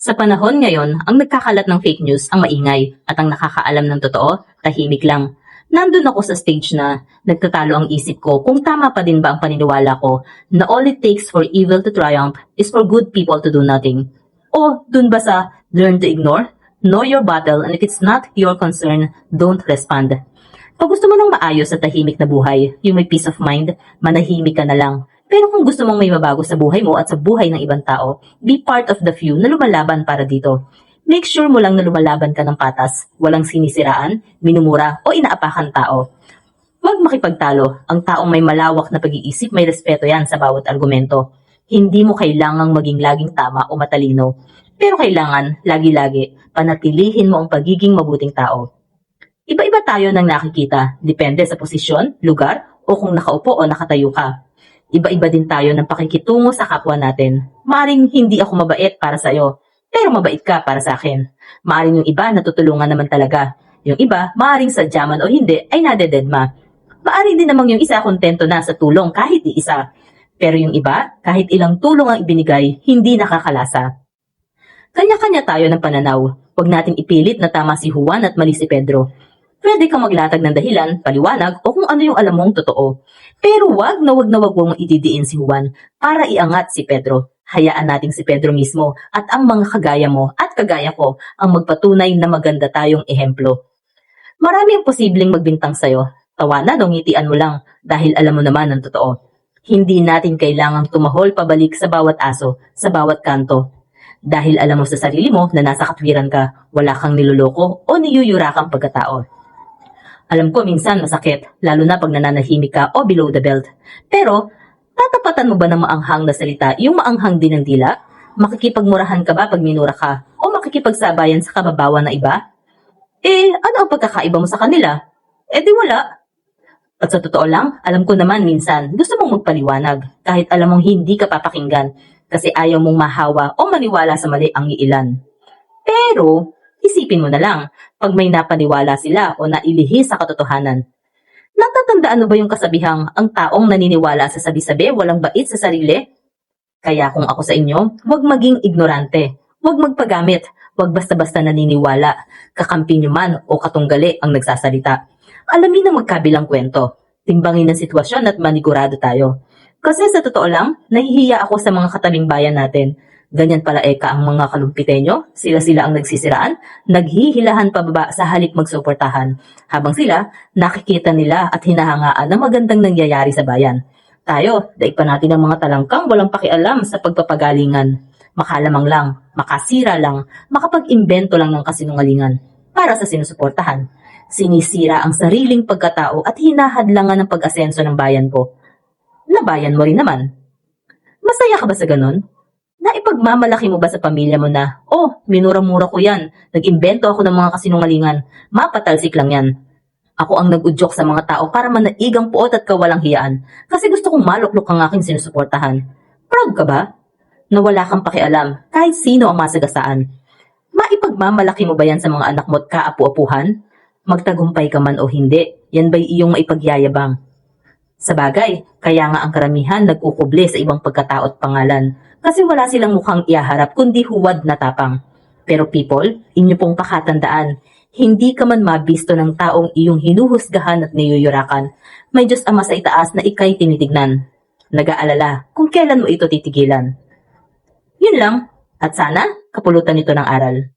Sa panahon ngayon, ang nagkakalat ng fake news ang maingay at ang nakakaalam ng totoo, tahimik lang. Nandun ako sa stage na nagtatalo ang isip ko kung tama pa din ba ang paniniwala ko na all it takes for evil to triumph is for good people to do nothing. O dun ba sa learn to ignore, know your battle and if it's not your concern, don't respond. Pag gusto mo ng maayos at tahimik na buhay, yung may peace of mind, manahimik ka na lang. Pero kung gusto mong may mabago sa buhay mo at sa buhay ng ibang tao, be part of the few na lumalaban para dito. Make sure mo lang na lumalaban ka ng patas, walang sinisiraan, minumura o inaapakan tao. Huwag makipagtalo. Ang taong may malawak na pag-iisip, may respeto yan sa bawat argumento. Hindi mo kailangang maging laging tama o matalino. Pero kailangan, lagi-lagi, panatilihin mo ang pagiging mabuting tao. Iba-iba tayo ng nakikita, depende sa posisyon, lugar, o kung nakaupo o nakatayo ka. Iba-iba din tayo ng pakikitungo sa kapwa natin. Maring hindi ako mabait para sa iyo, pero mabait ka para sa akin. Maring yung iba natutulungan naman talaga. Yung iba, maring sadyaman o hindi, ay nadededma. Maaring din namang yung isa kontento na sa tulong kahit di isa. Pero yung iba, kahit ilang tulong ang ibinigay, hindi nakakalasa. Kanya-kanya tayo ng pananaw. Huwag nating ipilit na tama si Juan at mali si Pedro. Pwede kang maglatag ng dahilan, paliwanag, o kung ano yung alam mong totoo. Pero wag na wag na wag mong ididiin si Juan para iangat si Pedro. Hayaan nating si Pedro mismo at ang mga kagaya mo at kagaya ko ang magpatunay na maganda tayong ehemplo. Marami ang posibleng magbintang sa'yo. Tawanan o ngitian mo lang dahil alam mo naman ang totoo. Hindi natin kailangang tumahol pabalik sa bawat aso, sa bawat kanto. Dahil alam mo sa sarili mo na nasa katwiran ka, wala kang niloloko o niyuyurakang pagkatao. Alam ko minsan masakit, lalo na pag nananahimik ka o below the belt. Pero, tatapatan mo ba ng maanghang na salita yung maanghang din ng dila? Makikipagmurahan ka ba pag minura ka? O makikipagsabayan sa kababawan na iba? Eh, ano ang pagkakaiba mo sa kanila? Eh di wala. At sa totoo lang, alam ko naman minsan, gusto mong magpaliwanag, kahit alam mong hindi ka papakinggan, kasi ayaw mong mahawa o maniwala sa mali ang iilan. Pero, isipin mo na lang, pag may napaniwala sila o nailihi sa katotohanan. Natatandaan mo ba yung kasabihang ang taong naniniwala sa sabi-sabi walang bait sa sarili? Kaya kung ako sa inyo, huwag maging ignorante. Huwag magpagamit. Huwag basta-basta naniniwala. Kakampi nyo man o katunggali ang nagsasalita. Alamin ang magkabilang kwento. Timbangin ang sitwasyon at manigurado tayo. Kasi sa totoo lang, nahihiya ako sa mga katabing bayan natin. Ganyan pala eka ang mga kalumpitenyo, sila-sila ang nagsisiraan, naghihilahan pababa sa halip magsuportahan. Habang sila, nakikita nila at hinahangaan na magandang nangyayari sa bayan. Tayo, daig pa natin ang mga talangkang walang pakialam sa pagpapagalingan. Makalamang lang, makasira lang, makapag-imbento lang ng kasinungalingan para sa sinusuportahan. Sinisira ang sariling pagkatao at hinahadlangan ng pag-asenso ng bayan ko. Na bayan mo rin naman. Masaya ka ba sa ganun? Naipagmamalaki mo ba sa pamilya mo na, oh, minura-mura ko yan, nag-imbento ako ng mga kasinungalingan, mapatalsik lang yan. Ako ang nag-udyok sa mga tao para manaigang puot at kawalang hiyaan kasi gusto kong maluklok ang aking sinusuportahan. Proud ka ba? Na wala kang pakialam kahit sino ang masagasaan. Maipagmamalaki mo ba yan sa mga anak mo at kaapu-apuhan? Magtagumpay ka man o hindi, yan ba'y iyong maipagyayabang? Sa bagay, kaya nga ang karamihan nagkukuble sa ibang pagkatao at pangalan kasi wala silang mukhang iaharap kundi huwad na tapang. Pero people, inyo pong pakatandaan, hindi ka man mabisto ng taong iyong hinuhusgahan at niyuyurakan. May Diyos Ama sa itaas na ikay tinitignan. Nag-aalala kung kailan mo ito titigilan. Yun lang, at sana kapulutan nito ng aral.